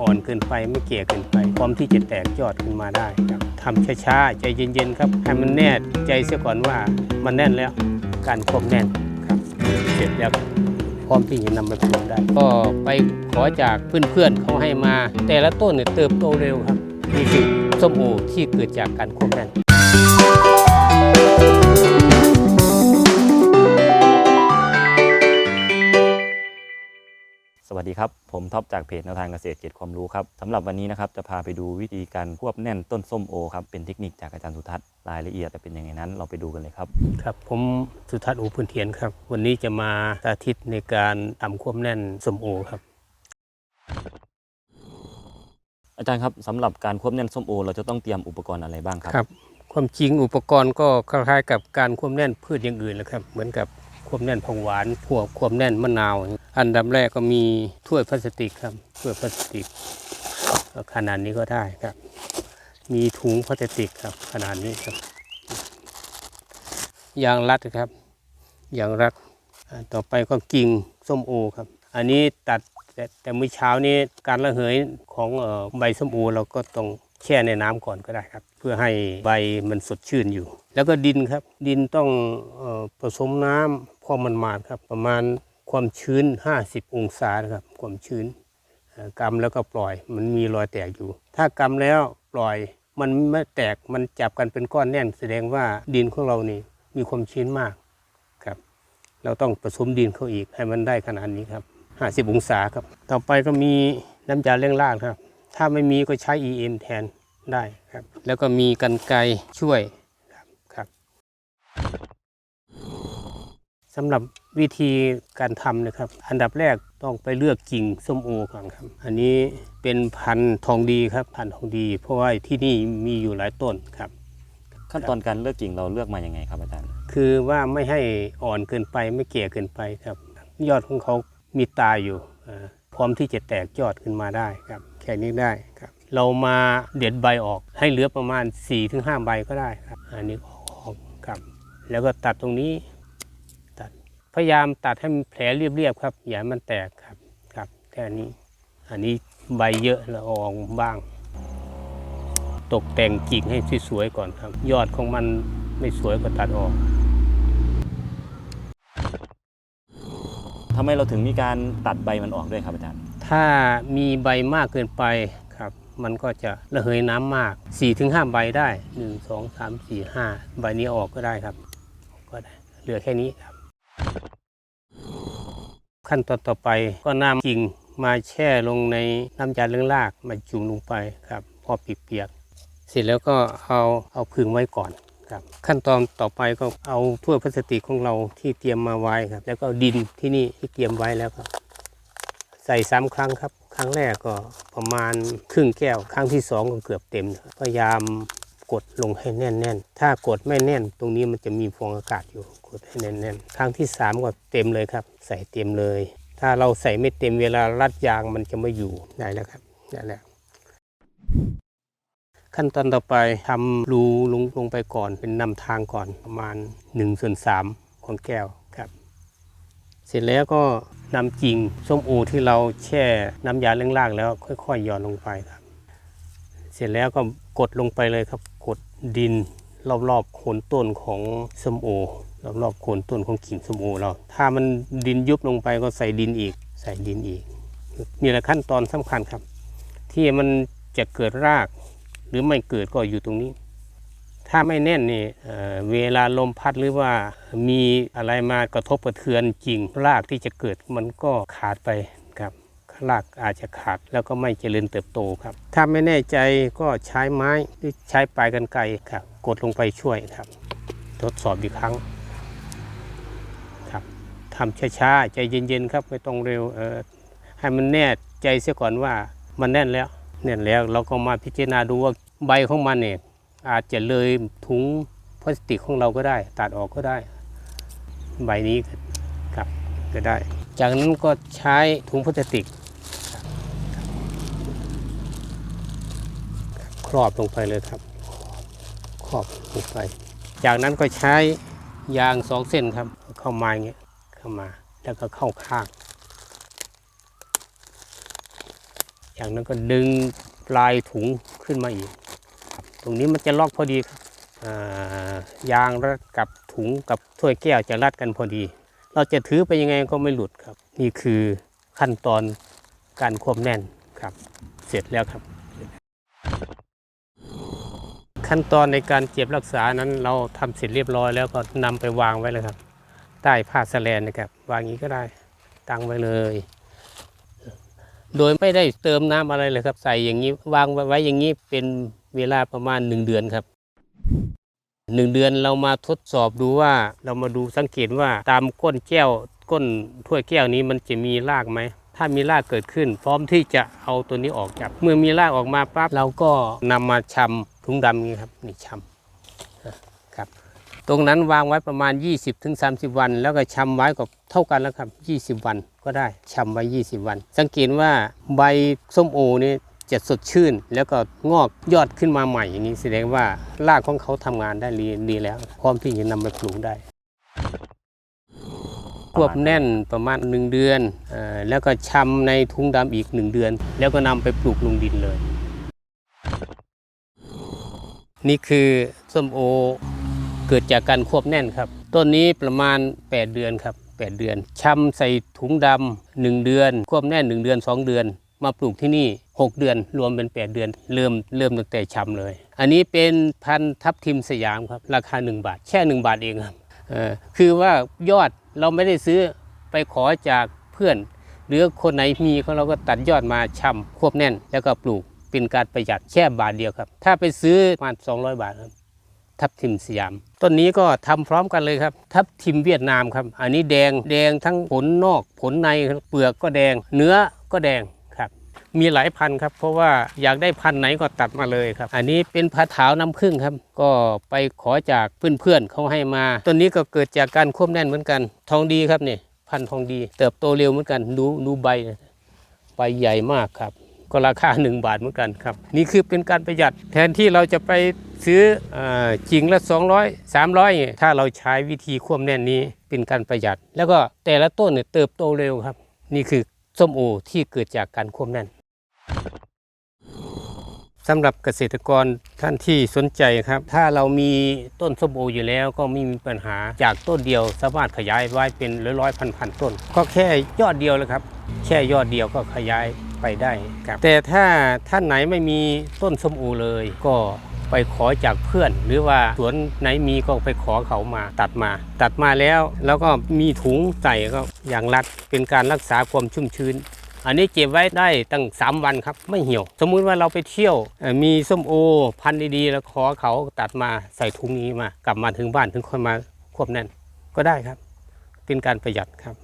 อ่อนเกินไปไม่เกลี่ยเกินไปพร้อมที่จะแตกยอดขึ้นมาได้ครับทำช้าๆใจเย็นๆครับให้มันแน่ใจเสียก่อนว่ามันแน่นแล้วการควบแน่นครับเสร็จแล้วพร้อมที่จะนำไปปลูกได้ ก็ไปขอจากเพื่อนๆเขาให้มา แต่ละต้นเนี่ยเติบโตเร็วครับนี่คือส้มโอที่เกิดจากการควบแน่น ดีครับ ผมท็อปจากเพจแนวทางเกษตรเจ็ดความรู้ครับสำหรับวันนี้นะครับจะพาไปดูวิธีการควบแน่นต้นส้มโอครับเป็นเทคนิคจากอาจารย์สุทัศน์รายละเอียดจะเป็นยังไงนั้น เราไปดูกันเลยครับครับ ผมสุทัศน์อูพื้นเทียนครับ วันนี้จะมาสาธิตในการทำควบแน่นส้มโอครับ อาจารย์ครับสำหรับการควบแน่นส้มโอ เราจะต้องเตรียมอุปกรณ์อะไรบ้างครับครับความจริงอุปกรณ์ก็คล้ายๆกับการควบแน่นพืชอย่างอื่นแหละครับ เหมือนกับควบแน่นผักหวานพวกควบแน่นมะนาวอั อันดับแรกก็มีถ้วยพลาสติกครับถ้วยพลาสติกขนาดนี้ก็ได้ครับ มีถุงพลาสติกครับ ขนาดนี้ครับ ยางรัดครับยางรัดต่อไปก็กิ่งส้มโอครับ อันนี้ตัดแต่แต่เมื่อเช้านี้การระเหยของออใบส้มโอเราก็ต้องแช่ในน้ำก่อนก็ได้ครับ เพื่อให้ใบมันสดชื่นอยู่ แล้วก็ดินครับ ดินต้องออผสมน้ำพอมันมาดครับ ประมาณ ความชื้น 50 องศานะครับ ความชื้นกำแล้วก็ปล่อย มันมีรอยแตกอยู่ ถ้ากำแล้วปล่อยมันไม่แตกมันจับกันเป็นก้อนแน่น แสดงว่าดินของเรานี่มีความชื้นมากครับ เราต้องผสมดินเข้าอีกให้มันได้ขนาดนี้ครับ 50 องศาครับ ต่อไปก็มีน้ำยาเร่งรากครับ ถ้าไม่มีก็ใช้ EM แทนได้ครับ แล้วก็มีกันไกช่วยครับครับ สำหรับวิธีการทำนะครับ อันดับแรกต้องไปเลือกกิ่งส้มโอก่อนครับ อันนี้เป็นพันธุ์ทองดีครับ พันธุ์ทองดี เพราะว่าที่นี่มีอยู่หลายต้นครับ ขั้นตอนการเลือกกิ่งเราเลือกมาอย่างไงครับอาจารย์ คือว่าไม่ให้อ่อนเกินไปไม่เก่เกินไปครับ ยอดของเขามีตาอยู่อ่าพร้อมที่จะแตกยอดขึ้นมาได้ครับ แค่นี้ได้ครับ เรามาเด็ดใบออกให้เหลือประมาณ 4-5 ใบก็ได้ครับ อันนี้ออกครับ แล้วก็ตัดตรงนี้ตัด พยายามตัดให้มันแผลเรียบๆครับ อย่าให้มันแตกครับครับแค่นี้ อันนี้ใบเยอะเราเอาออกบ้าง ตกแต่งกิ่งให้สวยๆก่อนครับ ยอดของมันไม่สวยก็ตัดออกทำไมเราถึงมีการตัดใบมันออกด้วยครับอาจารย์ ถ้ามีใบมากเกินไปครับ มันก็จะระเหยน้ำมาก 4-5 ใบได้ 1 2 3 4 5 ใบนี้ออกก็ได้ครับ ก็ได้ เหลือแค่นี้ครับ ขั้นตอนต่อไปก็นำกิ่งมาแช่ลงในน้ำยาเลื้องรากมาจุ่มลงไปครับ พอเปียกๆเสร็จแล้วก็เอาเอาพึ่งไว้ก่อนครับ ขั้นตอนต่อไปก็เอาถ้วยพลาสติกของเราที่เตรียมมาไว้ครับ แล้วก็ดินที่นี่ที่เตรียมไว้แล้วครับ ใส่ซ้ำครั้งครับ ครั้งแรกก็ประมาณครึ่งแก้ว ครั้งที่สองก็เกือบเต็มพยายาม กดลงให้แน่นๆ ถ้ากดไม่แน่น ตรงนี้มันจะมีฟองอากาศอยู่ กดให้แน่นๆ ครั้งที่สามก็เต็มเลยครับ ใส่เต็มเลย ถ้าเราใส่ไม่เต็มเวลารัดยางมันจะไม่อยู่ได้แล้วครับได้แล้วขั้นตอนต่อไปทำรูลงลงไปก่อนเป็นนำทางก่อนประมาณ1ส่วน3ของแก้วครับ เสร็จแล้วก็นำกิ่งส้มโอที่เราแช่น้ำยาเล้างรากแล้วค่อยๆหย่อนลงไปครับ เสร็จแล้วก็กดลงไปเลยครับ กดดินรอบๆโคนต้นของส้มโอรอบๆโคนต้นของกิ่งส้มโอเรา ถ้ามันดินยุบลงไปก็ใส่ดินอีก ใส่ดินอีกนี่แหละขั้นตอนสำคัญครับ ที่มันจะเกิดราก หรือไม่เกิดก็อยู่ตรงนี้ ถ้าไม่แน่นนี่เอ่อเวลาลมพัดหรือว่ามีอะไรมากระทบกระเทือนกิ่งรากที่จะเกิดมันก็ขาดไป รากอาจจะขาดแล้วก็ไม่เจริญเติบโตครับ ถ้าไม่แน่ใจก็ใช้ไม้หรือใช้ปลายกันไกรครับกดลงไปช่วยครับ ทดสอบอีกครั้งครับทำช้าๆใจเย็นๆครับไม่ต้องเร็วเออให้มันแน่ใจเสียก่อนว่ามันแน่นแล้วเนี่ยแล้วเราก็มาพิจารณาดูว่าใบของมันเนี่ยอาจจะเลยถุงพลาสติกของเราก็ได้ ตัดออกก็ได้ ใบนี้ครับก็ได้ จากนั้นก็ใช้ถุงพลาสติกครับ ครอบลงไปเลยครับ ครอบลงไป จากนั้นก็ใช้ยางสองเส้นครับ เข้ามาอย่างเงี้ยเข้ามาแล้วก็เข้าข้างจากนั้นก็ดึงปลายถุงขึ้นมาอีก ตรงนี้มันจะล็อกพอดีครับยางรัดกับถุงกับถ้วยแก้วจะรัดกันพอดี เราจะถือไปยังไงก็ไม่หลุดครับ นี่คือขั้นตอนการควบแน่นครับ เสร็จแล้วครับ ขั้นตอนในการเก็บรักษานั้นเราทำเสร็จเรียบร้อยแล้วก็นำไปวางไว้เลยครับ ใต้ผ้าสแลนนะครับวางอย่างนี้ก็ได้ตั้งไว้เลย โดยไม่ได้เติมน้ำอะไรเลยครับ ใส่อย่างนี้วางไว้อย่างนี้เป็นเวลาประมาณหนึ่งเดือนครับหนึ่งเดือนเรามาทดสอบดูว่าเรามาดูสังเกตว่าตามก้นแก้วก้นถ้วยแก้วนี้มันจะมีรากไหม ถ้ามีรากเกิดขึ้น พร้อมที่จะเอาตัวนี้ออกจาก เมื่อมีรากออกมาปั๊บเราก็นำมาชำ ถุงดำนี้ครับนี่ชำครับตรงนั้นวางไว้ประมาณ 20-30 วัน แล้วก็ชำไว้ก็เท่ากันแล้วครับ 20 วันก็ได้ชำไว้ 20 วัน สังเกตว่าใบส้มโอนี่จะสดชื่น แล้วก็งอกยอดขึ้นมาใหม่อย่างนี้แสดงว่ารากของเขาทำงานได้ดีดีแล้ว พร้อมที่จะนำไปปลูกได้ควบแน่นประมาณ 1 เดือนอแล้วก็ชำในถุงดำอีก 1 เดือน แล้วก็นำไปปลูกลงดินเลย นี่คือส้มโอเกิดจากการควบแน่นครับ ต้นนี้ประมาณ 8 เดือนครับ 8 เดือนชำใส่ถุงดำหนึ่งเดือน ควบแน่น 1 เดือน 2 เดือน มาปลูกที่นี่ 6 เดือน รวมเป็น 8 เดือน เริ่มเริ่มตั้งแต่ชำเลย อันนี้เป็นพันธุ์ทับทิมสยามครับ ราคา 1 บาท แค่ 1 บาทเองครับเออคือว่ายอดเราไม่ได้ซื้อไปขอจากเพื่อน หรือคนไหนมีเขาเราก็ตัดยอดมาชำควบแน่นแล้วก็ปลูก เป็นการประหยัดแค่บาทเดียวครับ ถ้าไปซื้อประมาณ200 บาทครับ ทับทิมสยาม ต้นนี้ก็ทำพร้อมกันเลยครับ ทับทิมเวียดนามครับ อันนี้แดงแดงทั้งผลนอกผลในเปลือกก็แดง เนื้อก็แดงครับ มีหลายพันธุ์ครับ เพราะว่าอยากได้พันธุ์ไหนก็ตัดมาเลยครับ อันนี้เป็นผาถาวน้ำผึ้งครับ ก็ไปขอจากเพื่อนๆเขาให้มา ต้นนี้ก็เกิดจากการควบแน่นเหมือนกัน ทองดีครับเนี่ยพันธุ์ทองดี เติบโตเร็วเหมือนกัน ดูดูใบ ใบใหญ่มากครับ ก็ราคา 1 บาทเหมือนกันครับ นี่คือเป็นการประหยัดแทนที่เราจะไปซื้อออจริงละ 200 300เนี่ยถ้าเราใช้วิธีควบแน่นนี้เป็นการประหยัด แล้วก็แต่ละต้นเนี่ยเติบโตเร็วครับ นี่คือส้มโอที่เกิดจากการควบแน่นสำหรับเกษตรกรท่านที่สนใจครับ ถ้าเรามีต้นส้มโออยู่แล้วก็ไม่มีปัญหาจากต้นเดียวสามารถขยายไว้เป็นร้อยร้อยพันพันต้น ก็แค่ยอดเดียวเลยครับ แค่ยอดเดียวก็ขยาย ไปได้ครับแต่ถ้าท่านไหนไม่มีต้นส้มโอเลย ก็ไปขอจากเพื่อน หรือว่าสวนไหนมีก็ไปขอเขามาตัดมา ตัดมาแล้ว แล้วก็มีถุงใส่ก็อย่างรัดเป็นการรักษาความชุ่มชื้นอันนี้เก็บไว้ได้ตั้ง 3 วันครับ ไม่เหี่ยว สมมุติว่าเราไปเที่ยวเอ่อมีส้มโอ พันธุ์ดีๆ แล้วขอเขาตัดมาใส่ถุงนี้มากลับมาถึงบ้านถึงค่อยมาควบแน่นก็ได้ครับ เป็นการประหยัดครับ